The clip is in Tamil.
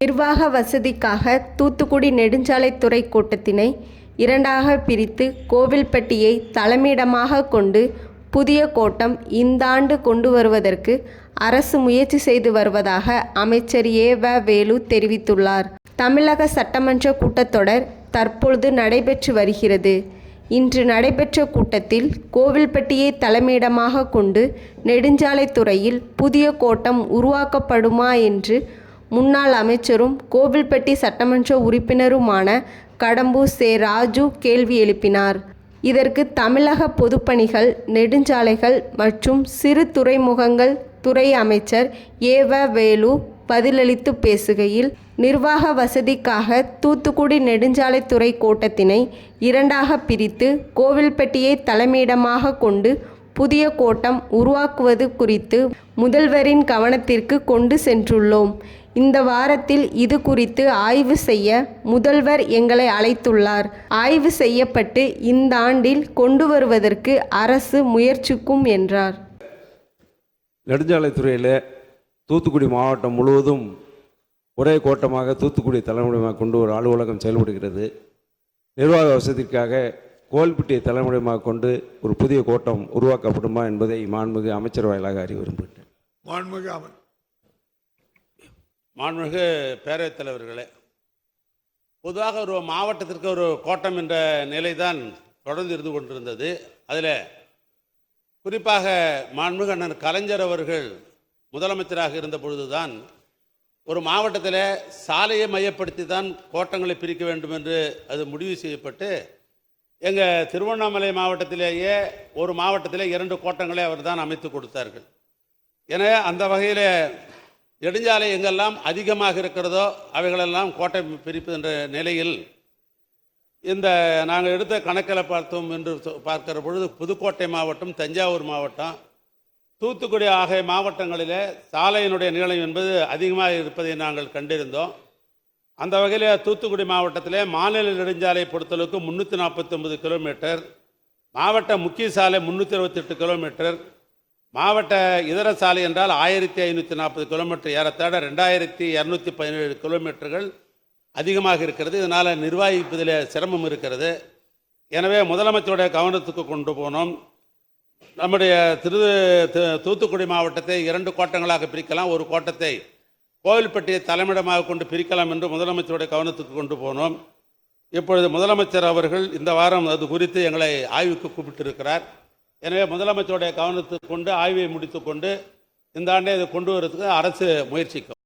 நிர்வாக வசதிக்காக தூத்துக்குடி நெடுஞ்சாலைத்துறை கோட்டத்தினை இரண்டாக பிரித்து கோவில்பட்டியை தலைமையிடமாக கொண்டு புதிய கோட்டம் இந்த ஆண்டு கொண்டு வருவதற்கு அரசு முயற்சி செய்து வருவதாக அமைச்சர் ஏ வ வேலு தெரிவித்துள்ளார். தமிழக சட்டமன்ற கூட்டத்தொடர் தற்பொழுது நடைபெற்று வருகிறது. இன்று நடைபெற்ற கூட்டத்தில் கோவில்பட்டியை தலைமையிடமாக கொண்டு நெடுஞ்சாலைத்துறையில் புதிய கோட்டம் உருவாக்கப்படுமா என்று முன்னாள் அமைச்சரும் கோவில்பட்டி சட்டமன்ற உறுப்பினருமான கடம்பூர் சே. ராஜு கேள்வி எழுப்பினார். இதற்கு தமிழக பொதுப்பணிகள் நெடுஞ்சாலைகள் மற்றும் சிறு துறைமுகங்கள் துறை அமைச்சர் ஏவ வேலு பதிலளித்து பேசுகையில் நிர்வாக வசதிக்காக தூத்துக்குடி நெடுஞ்சாலைத்துறை கோட்டத்தினை இரண்டாக பிரித்து கோவில்பட்டியை தலைமையிடமாக கொண்டு புதிய கோட்டம் உருவாக்குவது குறித்து முதல்வரின் கவனத்திற்கு கொண்டு சென்றுள்ளோம். இந்த வாரத்தில் இது குறித்து ஆய்வு செய்ய முதல்வர் எங்களை அழைத்துள்ளார். ஆய்வு செய்யப்பட்டு இந்த ஆண்டில் கொண்டு வருவதற்கு அரசு முயற்சிக்கும் என்றார். நெடுஞ்சாலைத்துறையில் தூத்துக்குடி மாவட்டம் முழுவதும் ஒரே கோட்டமாக தூத்துக்குடி தலைமுறையாக கொண்டு ஒரு அலுவலகம் செயல்படுகிறது. நிர்வாக வசதிக்காக கோல்பட்டியை தலைமுறையாக கொண்டு ஒரு புதிய கோட்டம் உருவாக்கப்படுமா என்பதை மாண்புமிகு அமைச்சர் வாயிலாக அறிய விரும்புகிறேன் மாண்புமிகு அமர் மாண்புமிகு பேரவைத் தலைவர்களே பொதுவாக ஒரு மாவட்டத்திற்கு ஒரு கோட்டம் என்ற நிலைதான் தொடர்ந்து இருந்து கொண்டிருந்தது. அதில் குறிப்பாக மாண்புமிகு அண்ணன் கலைஞர் அவர்கள் முதலமைச்சராக இருந்த பொழுதுதான் ஒரு மாவட்டத்தில் சாலையை மையப்படுத்தி தான் கோட்டங்களை பிரிக்க வேண்டும் என்று அது முடிவு செய்யப்பட்டு எங்கள் திருவண்ணாமலை மாவட்டத்திலேயே ஒரு மாவட்டத்தில் இரண்டு கோட்டங்களை அவர் தான் அமைத்து கொடுத்தார்கள். என அந்த வகையில் நெடுஞ்சாலை எங்கெல்லாம் அதிகமாக இருக்கிறதோ அவைகளெல்லாம் கோட்டை பிரிப்பு என்ற நிலையில் இந்த நாங்கள் எடுத்த கணக்கில் பார்த்தோம் என்று சொ- பார்க்கிற பொழுது புதுக்கோட்டை மாவட்டம் தஞ்சாவூர் மாவட்டம் தூத்துக்குடி ஆகிய மாவட்டங்களிலே சாலையினுடைய நீளம் என்பது அதிகமாக இருப்பதை நாங்கள் கண்டிருந்தோம். அந்த வகையில் தூத்துக்குடி மாவட்டத்திலே மாநில நெடுஞ்சாலை பொறுத்தளவுக்கு முந்நூற்றி நாற்பத்தொம்பது கிலோமீட்டர் மாவட்ட முக்கிய சாலை முந்நூற்றி அறுபத்தெட்டு கிலோமீட்டர் மாவட்ட இதர சாலை என்றால் ஆயிரத்தி ஐநூற்றி நாற்பது கிலோமீட்டர் ஏறத்தாழ ரெண்டாயிரத்தி இரநூத்தி பதினேழு கிலோமீட்டர்கள் அதிகமாக இருக்கிறது. இதனால் நிர்வகிப்பதில் சிரமம் இருக்கிறது. எனவே முதலமைச்சருடைய கவனத்துக்கு கொண்டு போனோம். நம்முடைய திரு தூத்துக்குடி மாவட்டத்தை இரண்டு கோட்டங்களாக பிரிக்கலாம். ஒரு கோட்டத்தை கோவில்பட்டியை தலைமையிடமாக கொண்டு பிரிக்கலாம் என்று முதலமைச்சருடைய கவனத்துக்கு கொண்டு போனோம். இப்பொழுது முதலமைச்சர் அவர்கள் இந்த வாரம் அது குறித்து எங்களை ஆய்வுக்கு கூப்பிட்டிருக்கிறார். எனவே முதலமைச்சருடைய கவனத்துக்கு கொண்டு ஆய்வை முடித்துக்கொண்டு இந்த ஆண்டை இதை கொண்டு வரதுக்கு அரசு முயற்சிக்கும்.